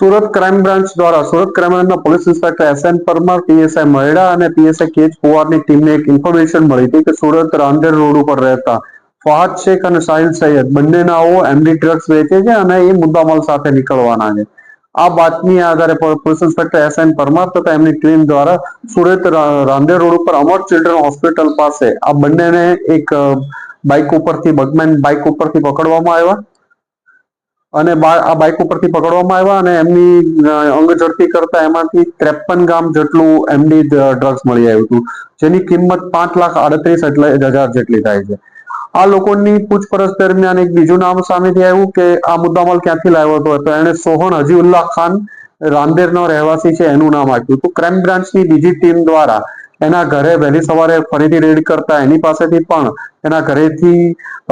Surat crime branch દ્વારા, Surat crime બ્રાન્ચના police inspector S N Parmar PSI Maheda અને PSI catch પોવારની ટીમને એક ઇન્ફોર્મેશન મળી હતી કે સુરત રાંદેર રોડ ઉપર રહેતા ફહાદ શેખ અને સાહિલ સૈયદ બંનેનાઓ એમડી ડ્રગ્સ વેચે છે અને એ મુદ્દામાલ સાથે નીકળવાના છે. આ બાતમી આધારે police inspector S N Parmar તથા એમની ટીમ દ્વારા સુરત રાંદેર રોડ ઉપર અમર ચિલ્ડ્રન હોસ્પિટલ પાસે આ બંનેને એક બાઇક ઉપરથી બગમેન બાઇક ઉપરથી પકડવામાં આવ્યા. અને આ બાઇક ઉપરથી પકડવામાં આવ્યા અને એમની અંગ ઝડપી કરતા એમાંથી ત્રેપન ગ્રામ જેટલું એમની ડ્રગ્સ મળી આવ્યું હતું. જેની કિંમત પાંચ લાખ આડત્રીસ હજાર જેટલી થાય છે. આ લોકોની પૂછપરછ દરમિયાન એક બીજું નામ સામેથી આવ્યું કે આ મુદ્દામાલ ક્યાંથી લાવ્યો હતો? તો એણે સોહન હજીઉલ્લાહ ખાન રાંદેરનો રહેવાસી છે, એનું નામ આપ્યું તો ક્રાઇમ બ્રાન્ચની બીજી ટીમ દ્વારા એના ઘરે વહેલી સવારે ફરીથી રેડ કરતા એની પાસેથી પણ એના ઘરેથી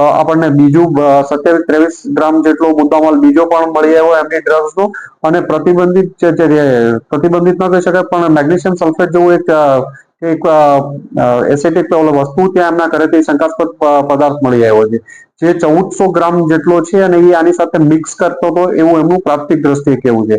આપણને બીજું સત્યાવીસ ત્રેવીસ ગ્રામ જેટલો મુદ્દામાલ બીજો પણ મળી આવ્યો એમની ડ્રગ્સનો અને પ્રતિબંધિત જે પ્રતિબંધિત ન કહી શકાય, પણ મેગ્નેશિયમ સલ્ફેટ જેવું એક એક એસેટિક વસ્તુ ત્યાં એમના ઘરેથી શંકાસ્પદ પદાર્થ મળી આવ્યો છે. જે ચૌદસો ગ્રામ જેટલો છે અને એ આની સાથે મિક્સ કરતો હતો એવું એમનું પ્રાપ્તિક દ્રષ્ટિએ કેવું છે.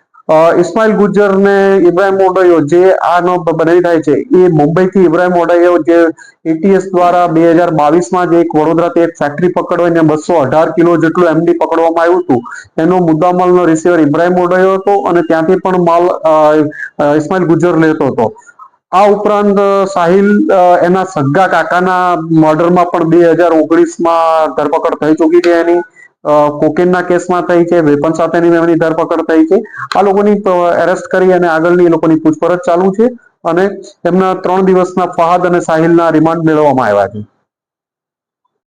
ઇસ્માઇલ ગુજ્જર ને ઇબ્રાહિમ ઓડયો જે આનો બનેવી થાય છે, એ મુંબઈથી ઇબ્રાહિમ ઓડયો જે એટીએસ દ્વારા બે હજાર બાવીસમાં જે એક વડોદરાથી એક ફેક્ટરી પકડવાને બસો અઢાર કિલો જેટલું એમડી પકડવામાં આવ્યું હતું, એનો મુદ્દામાલનો રિસીવર ઇબ્રાહિમ ઓડયો હતો અને ત્યાંથી પણ માલ ઇસ્માઇલ ગુજર લેતો હતો. આ ઉપરાંત સાહિલ એના સગ્ગા કાકાના મર્ડરમાં પણ બે હજાર ઓગણીસમાં ધરપકડ થઈ ચૂકી છે એની. કોકેનના કેસમાં થઈ છે, વેપન સાથેની એમની ધરપકડ થઈ છે. આ લોકોની એરેસ્ટ કરી અને આગળની એ લોકોની પૂછપરછ ચાલુ છે અને એમના ત્રણ દિવસના ફહાદ અને સાહિલના રિમાન્ડ મેળવવામાં આવ્યા છે.